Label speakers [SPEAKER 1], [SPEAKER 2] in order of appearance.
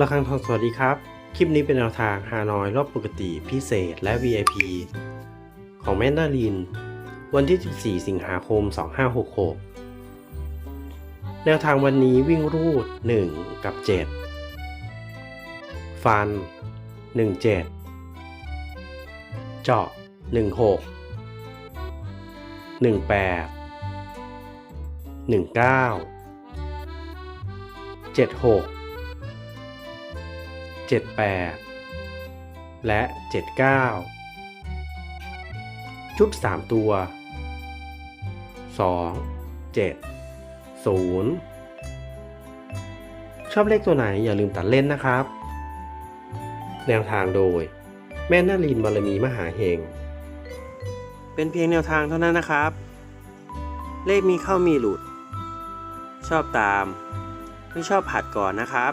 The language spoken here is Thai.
[SPEAKER 1] ระฆังทองสวัสดีครับ คลิปนี้เป็นแนวทางฮานอยรอบปกติพิเศษและ VIP ของแม่นาลิน วันที่ 14 สิงหาคม 2566 แนวทางวันนี้วิ่งรูด 1 กับ 7 ฟัน 17 เจาะ 16 18 19 76 78 และ 79 ชุด 3 ตัว 2 7 0 ชอบเลขตัวไหนอย่าลืมตัดเล่นนะครับ แนวทางโดย แม่นารินบารมีมหาเฮงเป็นเพียงแนวทางเท่านั้นนะครับ เลขมีเข้ามีหลุด ชอบตาม ไม่ชอบผัดก่อนนะครับ